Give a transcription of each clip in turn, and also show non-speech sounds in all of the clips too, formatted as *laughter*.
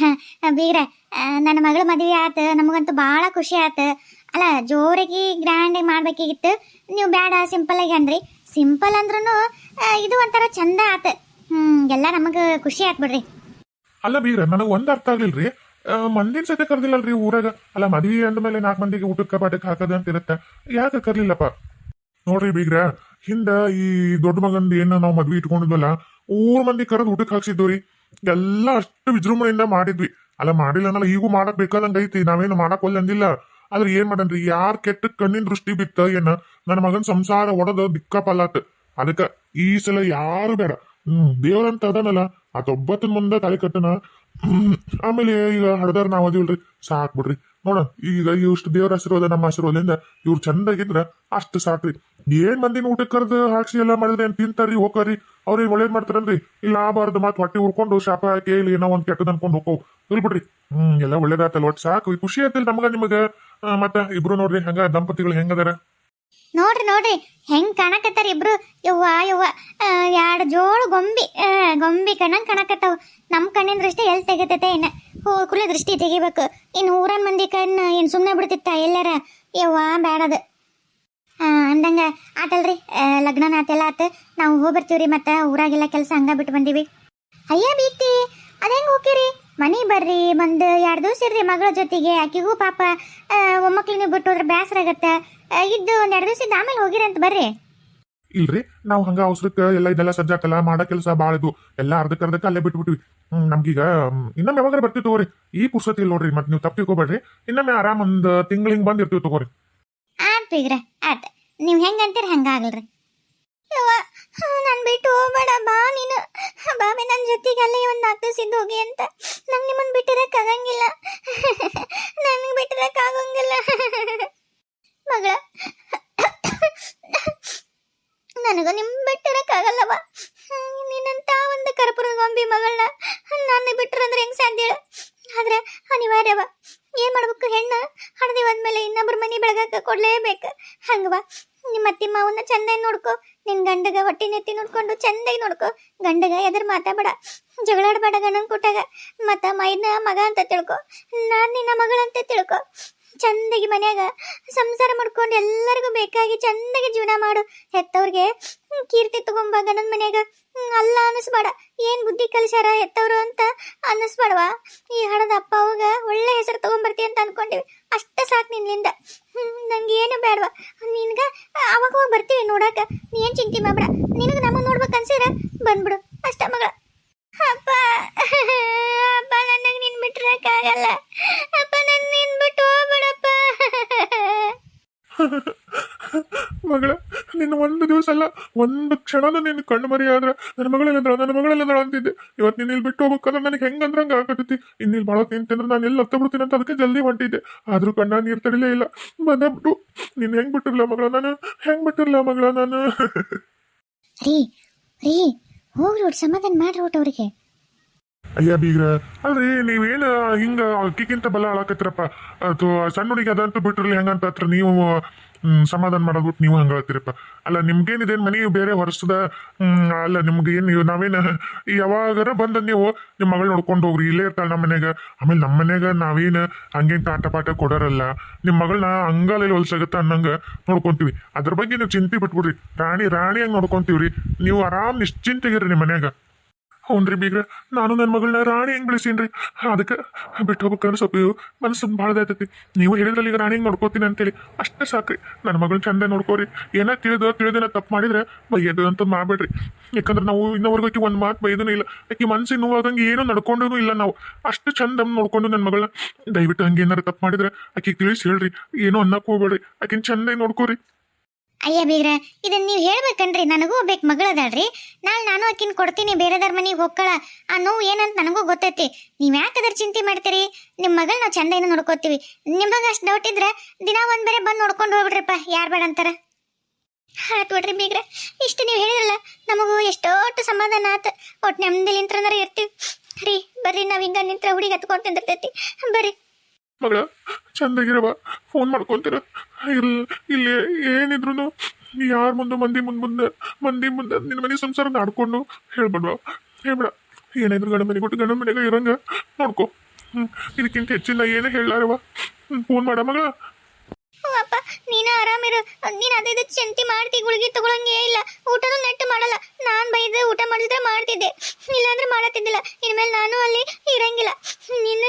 *laughs* ಬೀಗ್ರ ಆ, ನನ್ನ ಮಗಳ ಮದುವೆ ಆತು ನಮಗಂತೂ ಭಾಳ ಖುಷಿ ಆತು. ಅಲ್ಲ ಜೋರಾಗಿ ಗ್ರ್ಯಾಂಡಾಗಿ ಮಾಡ್ಬೇಕಾಗಿತ್ತು. ನೀವು ಬೇಡ ಸಿಂಪಲ್ ಆಗಿ ಅಂದ್ರಿ. ಸಿಂಪಲ್ ಅಂದ್ರೂ ಇದು ಒಂಥರ ಚಂದ ಆತ. ಹ್ಮ್ ಎಲ್ಲ ನಮಗೆ ಖುಷಿ ಆತ್ ಬಿಡ್ರಿ. ಅಲ್ಲ ಬೀರ ನನಗೆ ಒಂದ್ ಅರ್ಥ ಆಗ್ಲಿಲ್ರಿ. ಮಂದಿನ ಸತೆ ಕರ್ದಿಲ್ಲಲ್ರಿ ಊರಾಗ? ಅಲ್ಲ ಮದ್ವಿ ಅಂದ್ಮೇಲೆ ನಾಲ್ಕು ಮಂದಿಗೆ ಊಟಕ್ಕೆ ಪಾಠಕ್ಕೆ ಹಾಕದ ಅಂತ ಇರತ್ತ ಯಾಕೆ ಕರ್ಲಿಲ್ಲಪ್ಪ? ನೋಡ್ರಿ ಬೀಗ್ರ ಹಿಂದ ಈ ದೊಡ್ಡ ಮಗಂದ ಏನ ನಾವು ಮದ್ವಿ ಇಟ್ಕೊಂಡಿದ್ವಲ್ಲ ಊರ್ ಮಂದಿ ಕರೆದು ಊಟಕ್ಕೆ ಹಾಕ್ಸಿದ್ವಿ ಎಲ್ಲ ಅಷ್ಟು ವಿಜೃಂಭಣೆಯಿಂದ ಮಾಡಿದ್ವಿ. ಅಲ್ಲ ಮಾಡಿಲ್ಲ ಅನ್ನಲ್ಲ, ಈಗೂ ಮಾಡಕ್ ಬೇಕಾದಂಗ ಐತಿ. ನಾವೇನು ಮಾಡಕ್ ಅಂದಿಲ್ಲ. ಆದ್ರೆ ಏನ್ ಮಾಡನ್ರಿ? ಯಾರ್ ಕೆಟ್ಟ ಕಣ್ಣಿನ ದೃಷ್ಟಿ ಬಿತ್ತ ಏನ? ನನ್ನ ಮಗನ್ ಸಂಸಾರ ಒಡದ ದಿಕ್ಕ ದಿಕ್ಕಪಲ್ಲಾತ್ ಅದಕ್ಕ ಈ ಸಲ ಯಾರು ಬೇಡ. ಹ್ಮ್, ದೇವ್ರಂತ ಅದನಲ್ಲ. ಅದೊಬ್ಬತ್ತನ ಮುಂದೆ ತಲೆ ಕಟ್ಟನ. ಆಮೇಲೆ ಈಗ ಹಡದಾರ ನಾವ್ ಅದೀವಲ್ರಿ ಸಾಕ್ ಬಿಡ್ರಿ. ನೋಡ, ಈಗ ಇಷ್ಟು ದೇವ್ರ ಆಶೀರ್ವಾದ, ನಮ್ಮ ಆಶೀರ್ವಾದದಿಂದ ಇವ್ರು ಚಂದಾಗಿದ್ರ ಅಷ್ಟು ಸಾಕ್ರಿ. ಏನ್ ಮಂದಿನ ಊಟಕ್ಕೆ ಕರೆದು ಹಾಕ್ಸಿ ಎಲ್ಲ ಮಾಡಿದ್ರೆ ಏನ್ ತಿಂತಾರ್ರಿ ಅವ್ರ ಅವ್ರೇನ್ ಒಳ್ಳೇದ್ ಮಾಡ್ತಾರನ್ರಿ? ಇಲ್ಲ ಆಬಾರ್ದು ಮತ್ತೆ ಹೊಟ್ಟೆ ಉರ್ಕೊಂಡು ಶಾಪ ಹಾಕಿ, ಇಲ್ಲಿ ಏನೋ ಒಂದ್ ಕೆಟ್ಟದ್ ಅನ್ಕೊಂಡು ಹೋಗೋ ಇಲ್ ಬಿಡ್ರಿ. ಹ್ಮ್, ಎಲ್ಲ ಒಳ್ಳೇದಾತಲ್ಲ, ಒಟ್ಟು ಸಾಕು. ಖುಷಿ ಆಯ್ತಲ್ಲ ನಮಗ, ನಿಮಗ. ಮತ್ತ ಇಬ್ರು ನೋಡ್ರಿ, ಹಂಗ ದಂಪತಿಗಳು ಹೆಂಗದಾರ? ನೋಡ್ರಿ ನೋಡ್ರಿ. ಹೆಂಗ್ ಕಾಣಕತ್ತಾರ ಇಬ್ರು. ಯವ್ವ ಯವ್ವ. ಎರಡು ಜೋಳು ಗೊಂಬಿ. ಗೊಂಬಿ ಕಣ್ಣಂಗ್ ಕಾಣಕತ್ತಾವ. ನಮ್ಮ ಕಣ್ಣಿನ ದೃಷ್ಟಿ ಎಲ್ಲಿ ತೆಗಿತೈತೆ ಏನ? ಕುಲೆ ದೃಷ್ಟಿ ತೆಗಿಬೇಕು. ಇನ್ನು ಊರನ್ ಮಂದಿ ಕಣ್ಣು ಏನು ಸುಮ್ಮನೆ ಬಿಡ್ತಿತ್ತ ಎಲ್ಲಾರ? ಯವ್ವ ಬೇಡದು ಅಂದಂಗೆ ಆತಲ್ರಿ ಲಗ್ನ ಆತೆಲ್ಲ ಆತ. ನಾವು ಹೋಗಿ ಬರ್ತೀವ್ರಿ ಮತ್ತೆ ಊರಾಗೆಲ್ಲ ಕೆಲಸ ಹಂಗ ಬಿಟ್ಟು ಬಂದೀವಿ. ಅಯ್ಯ ಬೀತಿ ಅದ ಹೆಂಗೆ ಹೋಗಿರಿ ಮನೆ ಬರ್ರಿ, ಬಂದು ಎರಡು ದಿವಸ ಇರ್ರಿ ಮಗಳ ಜೊತೆಗೆ, ಆಕಿಗೂ ಪಾಪ. ಒಮ್ಮಕ್ಳಿನ ಬಿಟ್ಟು ಹೋದ್ರೆ ಬೇಸರ ಆಗತ್ತೆ ಇದ್ದು ಒಂದು ಎರಡು ದಿವಸ ಇದ್ದು ಆಮೇಲೆ ಹೋಗಿರಂತ ಬರ್ರಿ. ಇಲ್ರಿ? ನಾವು ಹಂಗ ಅವಸರಕ್ಕೆ ಎಲ್ಲ ಇದೆಲ್ಲ ಸಜ್ಜಾಕಲ್ಲ ಮಾಡೋ ಕೆಲಸ ಭಾಳ ಇದು. ಎಲ್ಲ ಅರ್ಧಕ್ಕೆ ಅರ್ಧಕ್ಕೆ ಅಲ್ಲೇ ಬಿಟ್ಬಿಟ್ವಿ. ನಮ್ಗೀಗ ಇನ್ನೊಮ್ಮೆ ಯಾವಾಗ ಬರ್ತೀವಿ ತಗೋರಿ. ಈ ಪುರ್ಸತಿ ಇಲ್ಲ ನೋಡ್ರಿ, ಮತ್ತೆ ನೀವು ತಪ್ಪು ತಿಳ್ಕೊಬೇಡ್ರಿ. ಇನ್ನೊಮ್ಮೆ ಆರಾಮ್ ಒಂದು ತಿಂಗಳು ಹಿಂಗೆ ಬಂದಿರ್ತೀವಿ ತಗೋರಿ. ಆತ್ ಬಿಗ್ರ ಆತ್. ನೀವು ಹೆಂಗಂತೀರ ಹಂಗಾಗಲ್ರಿ ನಾನು ಬಿಟ್ಟು ಹೋಗ್ಬೇಡ ಬಾ ನೀನು. ಬಾಬೆ ನನ್ನ ಜೊತೆಗೆ ಅಲ್ಲೇ ಒಂದು ನಾಲ್ಕು ದಿವಸ ಇದ್ದು ಹೋಗಿ ಅಂತ. ನಂಗೆ ನಿಮ್ಮನ್ನು ಬಿಟ್ಟಿರಕ್ಕಾಗಂಗಿಲ್ಲ *laughs* ನನಗೆ ಬಿಟ್ಟಿರಕ್ಕಾಗಂಗಿಲ್ಲ *laughs* ಮಗಳ ನನಗೂ ನಿಮ್ ಬಿಟ್ಟಿರಕ್ಕಾಗಲ್ಲವ? ನಿನ್ನಂತ ಒಂದು ಕರ್ಪೂರದ ಗೊಂಬಿ ಮಗಳನ್ನ ನಾನು ಬಿಟ್ಟರಂದ್ರೆ ಹೆಂಗ್ ಸಾಧ್ಯ? ಆದ್ರೆ ಅನಿವಾರ್ಯವ. ಏನ್ ಮಾಡ್ಬೇಕು ಹೆಣ್ಣು? ಹಣದಿ ಹೋದ್ಮೇಲೆ ಇನ್ನೊಬ್ರ ಮನಿ ಬೆಳಗಕ್ಕೆ ಕೊಡ್ಲೇಬೇಕು. ಹಂಗವ ನಿಮ್ಮ ಅತ್ತಿ ಮಾವನ್ನ ಚಂದಾಗಿ ನೋಡ್ಕೊ. ನಿನ್ ಗಂಡಗ ಹೊಟ್ಟಿ ನೆತ್ತಿ ನೋಡ್ಕೊಂಡು ಚಂದಾಗಿ ನೋಡ್ಕೊ. ಗಂಡಗ ಎದ್ರ ಮಾತಾಡಬೇಡ. ಜಗಳಾಡಬೇಡ ಗಂಡನ್ ಕೊಟ್ಟಾಗ ಮತ್ತ ಮೈನ ಮಗ ಅಂತ ತಿಳ್ಕೊ. ನಾನ್ ನಿನ್ನ ಮಗಳಂತ ತಿಳ್ಕೊ. ಚಂದಾಗಿ ಮನ್ಯಾಗ ಸಂಸಾರ ಮಾಡ್ಕೊಂಡು ಎಲ್ಲರಿಗೂ ಬೇಕಾಗಿ ಚಂದಾಗಿ ಜೀವನ ಮಾಡು. ಹೆತ್ತವ್ರಿಗೆ ಕೀರ್ತಿ ತಗೊಂಬ ಗಂಡನ ಮನ್ಯಾಗ ಅಲ್ಲ ಅನ್ನಿಸ್ಬೇಡ. ಏನ್ ಬುದ್ಧಿ ಕಲಿಸ್ಯಾರ ಹೆತ್ತವ್ರು ಅಂತ ಅನ್ನಿಸ್ಬೇಡವಾ? ಈ ಹಣದ ಅಪ್ಪ ಅವಾಗ ಒಳ್ಳೆ ಹೆಸರು ತಗೊಂಬರ್ತಿ ಅಂತ ಅನ್ಕೊಂಡಿವಿ. ಅಷ್ಟೇ ಸಾಕು ನಿನ್ನಿಂದ. ನಂಗೆ ಏನು ಬೇಡವಾ? ನಿನ್ಗ ಅವಾಗ ಹೋಗಿ ಬರ್ತೀವಿ ನೋಡಾಕ. ನೀ ಏನ್ ಚಿಂತೆ ಮಾಡ್ಬೇಡ. ನಿನಗೆ ನಮ್ಮನ್ನ ನೋಡ್ಬೇಕು ಬಂದ್ಬಿಡು ಅಷ್ಟ ಮಗಳ ಅಪ್ಪ ಅಪ್ಪ ನನಗೆ ನಿನ್ ಬಿಟ್ಟಿರಕ್ಕಾಗಲ್ಲ ಅಪ್ಪ ನನ್ನ ನಿನ್ ಬಿಟ್ಟು ಹೋಗ್ಬೇಡಪ್ಪ ಮಗಳ ನಿನ್ನ ಒಂದು ದಿವಸ ಅಲ್ಲ, ಒಂದು ಕ್ಷಣದ ನಿನ್ನ ಕಣ್ಣು ಮರಿ ಆದ್ರ ನನ್ನ ಮಗಳೆಲ್ಲಂದ್ರ ನನ್ನ ಮಗಳೆಲ್ಲಂದ್ರ ಅಂತಿದ್ದೆ. ಇವತ್ತು ನೀನು ಇಲ್ಲಿ ಬಿಟ್ಟು ಹೋಗ್ಬೇಕಂದ್ರೆ ನನಗೆ ಹೆಂಗಂದ್ರಂಗೆ ಆಗತೈತಿ. ಇನ್ನು ಇಲ್ಲಿ ಭಾಳ ನಿಂತಂದ್ರೆ ನಾನು ಎಲ್ಲಿ ಹತ್ತ ಬಿಡ್ತೀನಿ ಅಂತ ಅದಕ್ಕೆ ಜಲ್ದಿ ಹೊಂಟಿದ್ದೆ. ಆದರೂ ಕಣ್ಣ ನೀರು ತಡಿಲೇ ಇಲ್ಲ. ಬಂದ್ಬಿಟ್ಟು, ನೀನು ಹೆಂಗ್ ಬಿಟ್ಟಿರ್ಲ ಮಗಳ ನಾನು? ಹೆಂಗ್ ಬಿಟ್ಟಿರ್ಲ ಮಗಳ ನಾನು? ರೀ ರೀ, ಹೋಗ್ರಿ ಸಮಾಧಾನ ಮಾಡ್ರಿ ಊಟ ಅವ್ರಿಗೆ. ಅಯ್ಯ ಬೀಗ್ರ. ಅಲ್ರಿ ನೀವೇನು ಹಿಂಗ ಅಕ್ಕಿಗಿಂತ ಬಲ ಆಳಕತ್ತಿರಪ್ಪ ಅದು ಸಣ್ಣ ಹುಡುಗಿ ಅದಂತೂ ಬಿಟ್ಟಿರ್ಲಿ ಹೆಂಗಂತ ಹತ್ರ ನೀವು ಸಮಾಧಾನ ಮಾಡೋದ್ಬಿಟ್ಟು ನೀವು ಹಂಗೆ ಹೇಳ್ತೀರಪ್ಪ. ಅಲ್ಲ ನಿಮ್ಗೇನಿದೇನು ಮನೆ ಬೇರೆ ಹ್ಮ್, ಅಲ್ಲ ನಿಮ್ಗೆ ಏನು ನಾವೇನು ಯಾವಾಗಾರ ಬಂದ ನೀವು ನಿಮ್ಮ ಮಗಳು ನೋಡ್ಕೊಂಡು ಹೋಗ್ರಿ ಇಲ್ಲೇ ಇರ್ತಾಳೆ ನಮ್ಮ ಮನೆಯಾಗ. ಆಮೇಲೆ ನಮ್ಮ ಮನೆಯಾಗ ನಾವೇನು ಹಂಗೇನು ಆಟ ಪಾಠ ಕೊಡೋರಲ್ಲ. ನಿಮ್ಮ ಮಗಳನ್ನ ಹಂಗಲ್ಲಿ ಹೊಲ್ಸಾಗತ್ತ ಅನ್ನಂಗ ನೋಡ್ಕೊಂತೀವಿ. ಅದ್ರ ಬಗ್ಗೆ ನೀವು ಚಿಂತೆ ಬಿಟ್ಬಿಡ್ರಿ. ರಾಣಿ ರಾಣಿ ಹಂಗೆ ರೀ ನೀವು ಆರಾಮ್ ನಿಶ್ಚಿಂತೆಗಿರ್ರಿ ನಿಮ್ಮ ಮನ್ಯಾಗ. ಹ್ಞೂನ್ರಿ ಬೀಗ್ರ, ನಾನು ನನ್ನ ಮಗಳನ್ನ ರಾಣಿ ಹೆಂಗ್ ರೀ ಅದಕ್ಕೆ ಬಿಟ್ಟು ಹೋಗ್ಬೇಕಂದ್ರೆ ಸ್ವಲ್ಪ ಮನಸ್ಸು ಭಾಳದಾಯ್ತೈತಿ ನೀವು ಹೇಳಿದ್ರಲ್ಲಿ ಈಗ ರಾಣಿ ಹೆಂಗೆ ನೋಡ್ಕೋತೀನಿ ಅಂತೇಳಿ. ಅಷ್ಟೇ ಸಾಕ್ರಿ ನನ್ನ ಮಗಳನ್ನ ಚಂದ ನೋಡ್ಕೋರಿ. ಏನೋ ತಿಳಿದ ತಿಳಿದೇನ ತಪ್ಪು ಮಾಡಿದ್ರೆ ಬೈಯೋದು ಅಂತ ಮಾಡ್ಬೇಡ್ರಿ. ಯಾಕಂದ್ರೆ ನಾವು ಇನ್ನವರೆಗೂ ಆಕೆ ಒಂದು ಮಾತು ಬೈದೂ ಇಲ್ಲ. ಆಕೆ ಮನ್ಸಿಗೆ ನೋವಾದಂಗೆ ಏನೂ ನಡ್ಕೊಂಡೂ ಇಲ್ಲ ನಾವು. ಅಷ್ಟು ಚಂದ ನೋಡ್ಕೊಂಡು ನನ್ನ ಮಗಳನ್ನ. ದಯವಿಟ್ಟು ಹಂಗೆ ಏನಾರು ತಪ್ಪು ಮಾಡಿದ್ರೆ ಆಕೆಗೆ ತಿಳಿಸಿ ಹೇಳ್ರಿ. ಏನೋ ಅನ್ನಕ್ಕೆ ಹೋಗ್ಬೇಡ್ರಿ. ಆಕಿನ ಚಂದಾಗಿ ನೋಡ್ಕೋರಿ. ಅಯ್ಯ ಬೀಗ್ರ ಇದನ್ನ ನೀವು ಹೇಳ್ಬೇಕನ್ರಿ, ನನಗೂ ಬೇಕು ಮಗಳದಾಳ್ರಿ. ನಾಳೆ ನಾನು ಆಕಿನ ಕೊಡ್ತೀನಿ ಬೇರೆದಾರ ಮನೆಗೆ ಹೋಗ್ಕಳ. ಆ ನೋವು ಏನಂತ ನನಗೂ ಗೊತ್ತೈತಿ. ನೀವು ಯಾಕೆ ಅದ್ರ ಚಿಂತೆ ಮಾಡ್ತೀರಿ? ನಿಮ್ಮ ಮಗಳ ನಾವು ಚಂದ ಏನೋ ನೋಡ್ಕೋತೀವಿ. ನಿಮಗೆ ಅಷ್ಟು ಡೌಟ್ ಇದ್ರೆ ದಿನ ಒಂದು ಬೇರೆ ಬಂದು ನೋಡ್ಕೊಂಡು ಹೋಗ್ಬಿಡ್ರಪ್ಪ, ಯಾರು ಬೇಡ ಅಂತಾರ. ಆಯ್ತು ಬಿಡ್ರಿ ಬೀಗ್ರ. ಇಷ್ಟು ನೀವು ಹೇಳಿದ್ರಲ್ಲ, ನಮಗೂ ಎಷ್ಟೊಟ್ಟು ಸಮಾಧಾನ ಆತ. ಒಟ್ಟು ಅಂದ್ರೆ ಇರ್ತೀವಿ. ರೀ, ಬರ್ರಿ, ನಾವು ಹಿಂಗೆ ನಿಂತ್ರ ಹುಡುಗಿ ಹತ್ಕೊಂಡ್ ತಿಂದಿರ್ತೈತಿ. ಬರ್ರಿ. ಮಗಳ ಚಂದಾಗಿರವ ಫೋನ್ ಮಾಡ್ಕೊಂತೀರ? ಇಲ್ಲ ಇಲ್ಲಿ ಏನಿದ್ರು ಯಾರ ಮುಂದೆ ಮಂದಿ ಮುಂದೆ ಮುಂದೆ, ಮಂದಿ ಮುಂದೆ ನಿನ್ನ ಮನೆ ಸಂಸಾರ ನಾಡ್ಕೊಂಡು ಹೇಳ್ಬೇಡ್ವ. ಹೇಳ್ಬೇಡ. ಏನಾದ್ರು ಗಂಡ ಮನೆ ಕೊಟ್ಟು ಗಂಡ ಮನೆಗೆ ಇರಂಗ ನೋಡ್ಕೊ. ಹ್ಞೂ ಇದಕ್ಕಿಂತ ಹೆಚ್ಚಿನ ಏನು ಹೇಳಾರವ ಫೋನ್ ಮಾಡ ಮಗಳ. ಅಪ್ಪ ನೀನ ಆರಾಮಿರು ನೀನು ಅದೇ ಇದು ಚಂತಿ ಮಾಡ್ತಿ ಗುಳಿಗೆ ತಗೊಳಂಗೇ ಇಲ್ಲ. ಊಟನೂ ನೆಟ್ಟು ಮಾಡಲ್ಲ. ನಾನು ಬೈದ ಊಟ ಮಾಡಿದ್ರೆ ಮಾಡ್ತಿದ್ದೆ. ಇಲ್ಲಾಂದ್ರೆ ಮಾಡತ್ತಿದ್ದಿಲ್ಲ. ಇನ್ಮೇಲೆ ನಾನು ಅಲ್ಲಿ ಇರಂಗಿಲ್ಲ. ನಿನ್ನ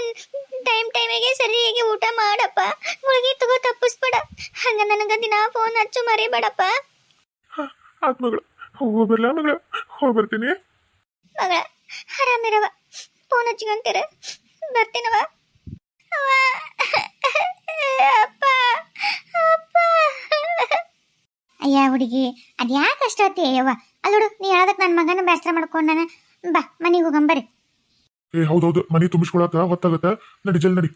ಟೈಮ್ ಟೈಮಿಗೆ ಸರಿಯಾಗಿ ಊಟ ಮಾಡಪ್ಪ. ಗುಳಿಗೆ ತಗೋ ತಪ್ಪಿಸ್ಬೇಡ. ಹಂಗ ನನಗ ದಿನ ಫೋನ್ ಹಚ್ಚು ಮರಿಬೇಡಪ್ಪ. ಆತ್ ಮಗಳ. ಹೋಗಿ ಬರ್ಲಾ ಮಗಳ? ಹೋಗಿ ಬರ್ತೀನಿ. ಮಗಳ ಆರಾಮಿರವ ಫೋನ್ ಹಚ್ಕೊಂತೀರ. ಬರ್ತೀನವ ಅವ್ವ. ಅಪ್ಪ ಅಪ್ಪ ಅಯ್ಯ ಹುಡುಗಿ? ಅದ್ಯಾಕೆ ಅಷ್ಟೊತ್ತಿ? ಅಯ್ಯವ್ವ ಅಲ್ಲೋಡು ನೀ ಹೇಳೋದಕ್ಕೆ ನನ್ನ ಮಗನ ಬೇಸರ ಮಾಡ್ಕೊಂಡಾನ ಬಾ ಮನೆಗೆ ಹೋಗಂಬರಿ ಏ ಹೌದೌದು ಮನೆ ತುಂಬಿಸ್ಕೊಳಕ ಹೊತ್ತಾಗತ್ತ. ನಡಿ ಜಲ್ ನಡಿ.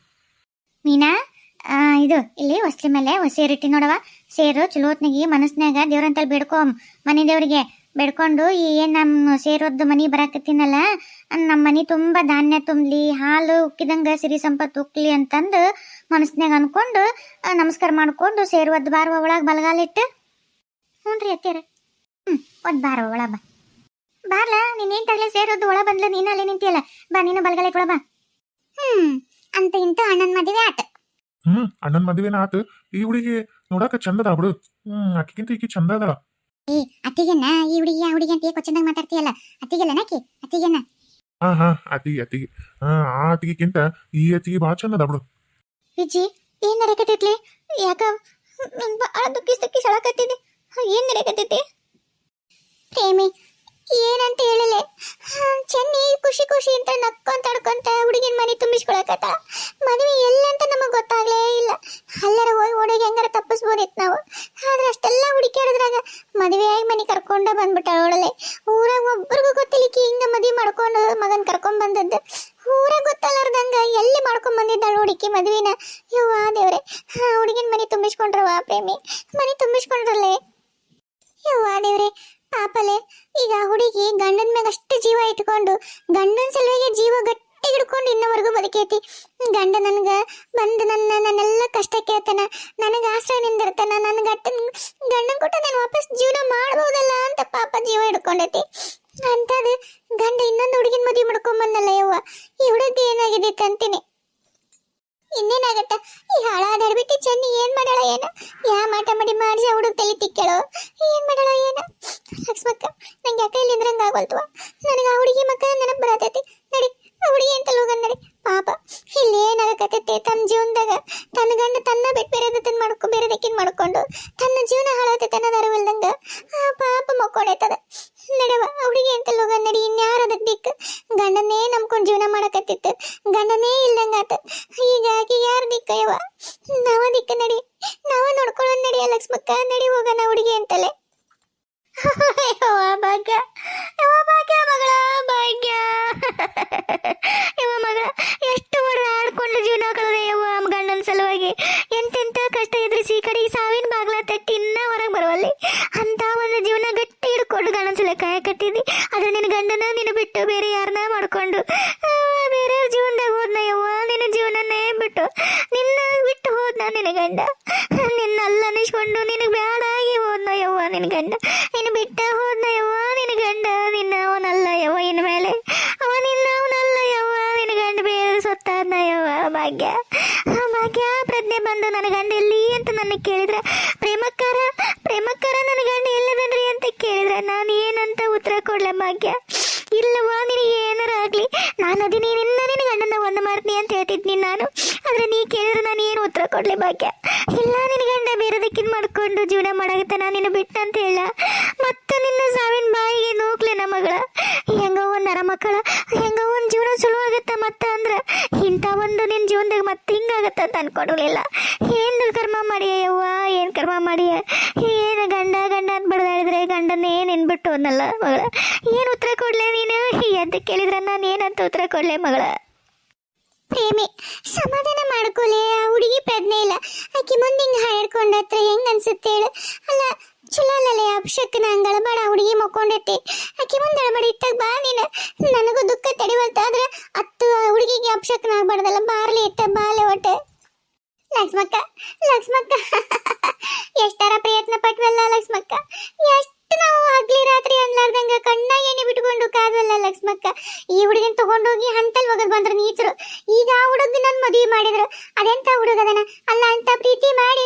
ಮೀನಾ ಆ, ಇದು ಇಲ್ಲಿ ಹೊಸ್ಲಿ ಮೇಲೆ ಹೊಸೇರಿಟ್ಟಿ ನೋಡವ ಸೇರು ಚಲೋತ್ನಿಗೆ ಮನಸ್ನಾಗ ದೇವ್ರಂತಲ್ಲಿ ಬೇಡ್ಕೊ ಮನೆ ದೇವ್ರಿಗೆ ಬೇಡ್ಕೊಂಡು ಈ ಏನ್ ನಮ್ಮ ಸೇರೋದ್ದು ಮನಿ ಬರಾಕತ್ತೀನಲ್ಲ ನಮ್ಮ ಮನಿ ತುಂಬಾ ಧಾನ್ಯ ತುಂಬಲಿ ಹಾಲು ಉಕ್ಕಿದಂಗ ಸಿರಿ ಸಂಪತ್ತು ಉಕ್ಲಿ ಅಂತಂದು ಮನಸ್ನಾಗ ಅನ್ಕೊಂಡು ಆ, ನಮಸ್ಕಾರ ಮಾಡ್ಕೊಂಡು ಸೇರುವದ್ದು ಬಾರ್ವ ಒಳಗೆ ಬಲಗಾಲಿಟ್ಟು ಹ್ಞೂ ರೀ ಅತ್ತೀರ ಹ್ಞೂ ಒಂದು ಬಾರ ಒಳ ಬಾ. ಬಾರ್ಲ ನೀನೇನ್ ತಗಲೆ ಸೇರೋದು ಒಳ ಬಂದ್ಲ ನೀನು ಅಲ್ಲಿ ನಿಂತಿಯಲ್ಲ. ಬಾ ನೀನು ಬಲಗಲೆ ಕೊಳ ಬಾ. ಹ್ಮ್ ಅಂತ ಇಂತ ಅಣ್ಣನ ಮದುವೆ ಆತ. ಹ್ಞೂ ಅಣ್ಣನ ಮದುವೆನ ಆತು. ಈ ಹುಡುಗಿ ನೋಡಾಕ ಚಂದ ಅದಾಳ ಬಿಡು. ಹ್ಞೂ ಅಕ್ಕಿಗಿಂತ ಈಕಿ ಚಂದ ಅದಾಳ. ಏ ಅತ್ತಿಗೆನ ಈ ಹುಡುಗಿ ಆ ಹುಡುಗಿ ಅಂತ ಕೊಚ್ಚಂದಾಗ ಮಾತಾಡ್ತೀಯಲ್ಲ. ಅತ್ತಿಗೆಲ್ಲ ನಾಕಿ ಅತ್ತಿಗೆನ? ಹಾ ಹಾ ಅತ್ತಿಗೆ ಅತ್ತಿಗೆ ಹಾ ಆ ಅತ್ತಿಗೆಕ್ಕಿಂತ ಈ ಅತ್ತಿಗೆ ಭಾಳ ಚಂದ ಅದ ಬಿಡು. ವಿಜಿ ಏನ್ ನಡಕತ್ತೈತ್ಲಿ? ಯಾಕ ನಂಗ್ ಭಾಳ ದುಃಖಿಸ್ ದುಃಖಿಸ್ ಅಳಕತ್ತಿದೆ ಏನ್ ನಡೆಯಕತ್ತೈತಿ? ಪ್ರೇಮಿ, ಏನಂತ ಹೇಳಲೆ? ಚೆನ್ನಿ ಖುಷಿ ಖುಷಿ ಅಂತ ನಕ್ಕೊಂತ ಅಡ್ಕೊಂತ ಹುಡುಗಿನ ಮನೆ ತುಂಬಿಸ್ಕೊಳಕತ್ತ? ಮದುವೆ ಎಲ್ಲಂತ ನಮಗೆ ಗೊತ್ತಾಗ್ಲೇ ಇಲ್ಲ. ಅಲ್ಲರ ಹೋಗಿ ಹುಡುಗಿ ಹೆಂಗಾರ ತಪ್ಪಿಸ್ಬೋದಿತ್ತು ನಾವು. ಆದ್ರೆ ಅಷ್ಟೆಲ್ಲ ಹುಡುಕ್ಯಾಡಿದ್ರಾಗ ಮದುವೆಯಾಗಿ ಮನೆ ಕರ್ಕೊಂಡ ಬಂದ್ಬಿಟ್ಟ ಅವಳಲೆ ಊರಾಗ ಒಬ್ರಿಗೂ ಗೊತ್ತಿಲ್ಲಕ್ಕೆ ಹಿಂಗ ಮದುವೆ ಮಾಡ್ಕೊಂಡು ಮಗನ್ ಕರ್ಕೊಂಡ್ ಬಂದದ್ದು? ಊರಾಗ ಗೊತ್ತಲ್ಲಾರ್ದಂಗ ಎಲ್ಲಿ ಮಾಡ್ಕೊಂಡ್ ಬಂದಿದ್ದಾಳು ಹುಡುಕಿ ಮದುವೆನ? ಯವ್ವಾ ದೇವ್ರೆ. ಹಾ, ಹುಡುಗಿನ ಮನೆ ತುಂಬಿಸ್ಕೊಂಡ್ರವ ಪ್ರೇಮಿ? ಮನೆ ತುಂಬಿಸ್ಕೊಂಡ್ರಲ್ಲೇ? ಯವ್ವಾ ದೇವ್ರೆ, ಪಾಪಲೆ, ಈಗ ಹುಡುಗಿ ಗಂಡನ ಮ್ಯಾಗ ಅಷ್ಟು ಜೀವ ಇಟ್ಕೊಂಡು, ಗಂಡನ ಸಲುವಾಗಿ ಜೀವ ಗಟ್ಟಿ ಹಿಡ್ಕೊಂಡು ಇನ್ನವರೆಗೂ ಬದುಕೈತಿ. ಗಂಡ ನನ್ಗ ಬಂದು ನನ್ನ, ನನ್ನೆಲ್ಲ ಕಷ್ಟ ಕೇಳ್ತಾನ, ನನಗೆ ಆಶ್ರಯ ನಿಂದಿರ್ತಾನ ನನ್ನ ಗಟ್ಟ ಗಂಡನ ಕೊಟ್ಟು ನಾನು ವಾಪಸ್ ಜೀವನ ಮಾಡ್ಬೋದಲ್ಲ ಅಂತ ಪಾಪ ಜೀವ ಹಿಡ್ಕೊಂಡೈತಿ. ಅಂತದು ಗಂಡ ಇನ್ನೊಂದು ಹುಡುಗಿನ ಮದುವೆ ಮಾಡ್ಕೊಂಡ್ ಬಂದಲ್ಲ ಯವ್ವ, ಈ ಹುಡುಗಿ ಏನಾಗಿದೆ ಅಂತೀನಿ. ಇನ್ನೇನಾಗತ್ತ? ಈ ಹಾಳಾದಡ್ಬಿಟ್ಟು ಚೆನ್ನಿ ಏನ್ ಮಾಡಾಳ ಏನ? ಯಾ ಮಾಟ ಮಾಡಿ ಮಾಡಿಸಿ ಹುಡುಗ ತಲೆ ತಿಕ್ಕೇಳೋ. ಏನ್ ಮಾಡಾಳ ಏನ? ಲಕ್ಷ್ಮಕ್ಕ, ನಂಗೆ ಯಾಕೆ ಇಲ್ಲಿಂದ್ರಂಗ ಆಗೋಲ್ತವ? ನನಗೆ ಆ ಹುಡುಗಿ ಮಕ್ಕ ನೆನಪು ಬರತೈತಿ. ನಡಿ, ಆ ಹುಡುಗಿ ಅಂತ ಹೋಗನ್ ನಡಿ. ಪಾಪ, ಇಲ್ಲಿ ಏನಾಗಕತ್ತೈತೆ ತನ್ನ ಜೀವನದಾಗ? ತನ್ನ ಗಂಡ ತನ್ನ ಬಿಟ್ಟು ಬೇರೆದನ್ನ ಮಾಡ್ಕೊ ಬೇರೆದಕ್ಕಿನ್ ಮಾಡ್ಕೊಂಡು ತನ್ನ ಜೀವನ ಹಾಳಾತೈತೆ ಅನ್ನೋದು ಅರಿವಿಲ್ದಂಗ ಆ ಪಾಪ ಮಕ್ಕೊಂಡೈತದ ನಡವ ಹುಡುಗಿ ಅಂತ ಹೋಗ, ನಡಿ, ಇನ್ಯಾರ ದಿಕ್ಕ ಗಂಡನೇ ನಂಬ್ಕೊಂಡು ಜೀವನ ಮಾಡಕತ್ತಿತ್ತು. ಗಂಡನೇ ಇಲ್ದಂಗಾತ ಹೀಗಾಗಿ ಯಾರ ಯವ ನಾವ ದಿಕ್ಕ ನಡಿ. ನಾವ ನೋಡ್ಕೊಳ್ಳೋಣ ನಡಿ ಲಕ್ಷ್ಮಕ್ಕ ನಡಿ ಹೋಗೋಣ ಹುಡುಗಿ ಅಂತಲೇ. *laughs* ಭಾಗ್ಯ ಯವ್ವ ಭಾಗ್ಯ ಮಗಳ ಭಾಗ್ಯ ಯವ್ವ ಮಗಳ ಎಷ್ಟು ಆಡ್ಕೊಂಡು ಜೀವನ ಕಳೆದೆ ಯವ್ವ ಗಂಡನ ಸಲುವಾಗಿ ಎಂತೆಂತ ಕಷ್ಟ ಎದುರಿಸಿ ಕಡೆಗೆ ಸಾವಿನ ಬಾಗ್ಲ ತಟ್ಟಿ ಇನ್ನ ಹೊರಗೆ ಬರುವಲ್ಲಿ ಅಂತ ಒಂದು ಜೀವನ ಗಟ್ಟಿ ಹಿಡ್ಕೊಂಡು ಗಂಡನ ಸಲ ಕಾಯ ಕಟ್ಟಿದಿ ಆದ್ರೆ ನಿನ್ನ ಗಂಡನ ನಿನ್ನ ಬಿಟ್ಟು ಬೇರೆ ಯಾರನ್ನ ಮಾಡ್ಕೊಂಡು ಬೇರೆ ಜೀವನದಾಗ ಹೋದ್ನ ಯವ್ವ, ನಿನ್ನ ಜೀವನನೇ ಬಿಟ್ಟು, ನಿನ್ನ ಬಿಟ್ಟು ಹೋದ್ನ ನಿನ್ನ ಗಂಡ, ನಿನ್ನ ಅಲ್ಲ ಅನಿಸ್ಕೊಂಡು ನಿನಗೆ ಬ್ಯಾಡಾಗಿ ಹೋದ್ನ ಯವ್ವ, ನಿನ್ನ ಗಂಡ ನಿನ್ನ ಬಿಟ್ಟ ಹೋದ್ನ ಯವ್ವ, ನಿನ್ನ ಗಂಡ, ನಿನ್ನ ಅವನಲ್ಲ ಯವ್ವ ಇನ್ ಮೇಲೆ, ಅವ ನಿನ್ನ ಅವನಲ್ಲ ಯವ್ವ, ನಿನ್ನ ಗಂಡ ಬೇರೆ ಸತ್ತಾದ್ನ ಯವ್ವ, ಭಾಗ್ಯ ಭಾಗ್ಯ ಪ್ರಜ್ಞೆ ಬಂದು ನನ್ನ ಗಂಡ ಎಲ್ಲಿ ಅಂತ ನನಗೆ ಕೇಳಿದ್ರೆ, ಪ್ರೇಮಕ್ಕಾರ ಪ್ರೇಮಕ್ಕಾರ ನನ್ನ ಗಂಡ ಎಲ್ಲದನ್ರಿ ಅಂತ ಕೇಳಿದ್ರೆ ನಾನು ಏನಂತ ಉತ್ತರ ಕೊಡ್ಲ ಭಾಗ್ಯ? ಇಲ್ಲವಾ ನಿನಗೆ ಏನಾರ ಆಗ್ಲಿ? ನಾನು ಅದೀನಿ ನಿನ್ನ ನಿನ್ನ ಗಂಡನ ಒಂದು ಮಾಡ್ತೀನಿ ಅಂತ ಹೇಳ್ತಿದ್ನಿ ನಾನು. ಆದ್ರೆ ನೀ ಕೇಳಿದ್ರೆ ನಾನು ಏನು ಉತ್ತರ ಕೊಡಲಿ ಭಾಗ್ಯ? ಇಲ್ಲ, ನಿನ್ನ ಗಂಡ ಬೇರೆದಕ್ಕಿಂತ ಮಾಡ್ಕೊಂಡು ಜೀವನ ಮಾಡಾಗತ್ತ ನಾನು ನಿನ್ನ ಬಿಟ್ಟ ಅಂತ ಹೇಳ. ಮತ್ತೆ ನಿನ್ನ ಸಾವಿನ ಬಾಯಿಗೆ ನೂಕ್ಲೆ ನಮ್ಮ ಮಗಳ. ಹೆಂಗೋ ಒಂದು ಅರ ಮಕ್ಕಳ ಹೆಂಗೋ ಒಂದು ಜೀವನ ಚಲೋ ಆಗತ್ತ ಮತ್ತ ಅಂದ್ರ ಇಂಥ ಒಂದು ನಿನ್ನ ಜೀವನದಾಗ ಮತ್ತೆ ಹಿಂಗಾಗತ್ತ ಅಂತ ಅನ್ಕೊಂಡಿರ್ಲಿಲ್ಲ ಏನು ಕರ್ಮ ಮಾಡಿಯವ್ವ ಏನು ಕರ್ಮ ಮಾಡಿಯ ಏನು ಗಂಡ ಗಂಡ ಅಂತ ಬಡ್ದಾಡಿದ್ರೆ ಗಂಡನೇ ನೆನ್ಬಿಟ್ಟು ಅನ್ನಲ್ಲ ಮಗಳ? ಏನು ಉತ್ತರ ಕೊಡ್ಲೆ ನೀನು? ಎದ್ದು ಕೇಳಿದ್ರೆ ನಾನು ಏನಂತ ಉತ್ತರ ಕೊಡ್ಲೆ ಮಗಳ? ಪ್ರೇಮಿ, ಸಮಾಧಾನ ಮಾಡ್ಕೊಲೆ. ಆ ಹುಡುಗಿ ಪ್ರಜ್ಞೆ ಇಲ್ಲ. ಆಕೆ ಮುಂದೆ ಹಿಂಗೆ ಹಾಡ್ಕೊಂಡ ಹತ್ರ ಹೆಂಗ್ ಅನ್ಸುತ್ತೆ ಹೇಳು. ಅಲ್ಲ ಚಲೋ ಅಲ್ಲಲೆ ಅಪ್ಶಕ್ನ ಹಂಗಳಬಾಡ ಹುಡುಗಿ ಮಕ್ಕೊಂಡೈತಿ. ಆಕೆ ಮುಂದೆ ಮಾಡಿ ಇತ್ತಾಗ ಬಾ ನೀನು. ನನಗೂ ದುಃಖ ತಡಿವಲ್ತ ಆದ್ರೆ ಹತ್ತು ಹುಡುಗಿಗೆ ಅಪ್ಶಕ್ನ ಆಗ್ಬಾರ್ದಲ್ಲ, ಬಾರ್ಲಿ ಇತ್ತ ಬಾಲೆ ಒಟ್ಟೆ ಲಕ್ಷ್ಮಕ್ಕ ಲಕ್ಷ್ಮಕ್ಕ. ಎಷ್ಟರ ಪ್ರಯತ್ನ ಪಟ್ವಲ್ಲ ಲಕ್ಷ್ಮಕ್ಕ? ಎಷ್ಟ್ ನಾವು ಹಗ್ಲಿ ರಾತ್ರಿ ಅನ್ಲಾರ್ದಂಗ ಕಣ್ಣ ಎಣ್ಣೆ ಬಿಟ್ಕೊಂಡು ಕಾದಲ್ಲ ಲಕ್ಷ್ಮಕ್ಕ? ಈ ಹುಡುಗನ್ ತಗೊಂಡೋಗಿ ಹಂತಲ್ ಹೋಗದ್ ಬಂದ್ರ ನೀಚರು. ಈಗ ಆ ಹುಡುಗ ನನ್ ಮದುವೆ ಮಾಡಿದ್ರು. ಅದೆಂತ ಹುಡುಗದನ? ಅಲ್ಲ, ಅಂತ ಪ್ರೀತಿ ಮಾಡಿ